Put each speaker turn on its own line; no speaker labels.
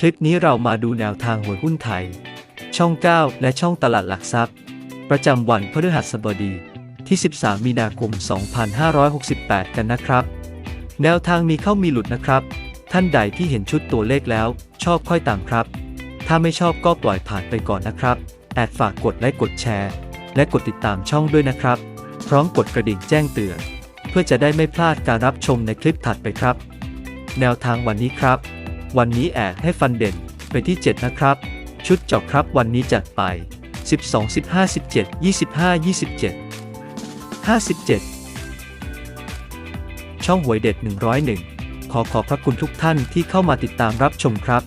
คลิปนี้เรามาดูแนวทางหวยหุ้นไทย ช่อง 9 และช่องตลาดหลักทรัพย์ ประจำวันพฤหัสบดีที่ 13 มีนาคม 2568 กันนะครับ แนวทางมีเข้ามีหลุดนะครับ ท่านใดที่เห็นชุดตัวเลขแล้ว ชอบค่อยตามครับ ถ้าไม่ชอบก็ปล่อยผ่านไปก่อนนะครับแอดฝากกดไลค์กดแชร์ และกดติดตามช่องด้วยนะครับ พร้อมกดกระดิ่งแจ้งเตือน เพื่อจะได้ไม่พลาดการรับชมในคลิปถัดไปครับ แนวทางวันนี้ครับ วันนี้แอดให้ฟันเด่นไปที่ 7 นะครับ ชุดเจาะครับวันนี้จัดไป 12 15 17 25 27 57 ช่องหวยเด็ด 101 ขอขอบพระคุณทุกท่านที่เข้ามาติดตามรับชมครับ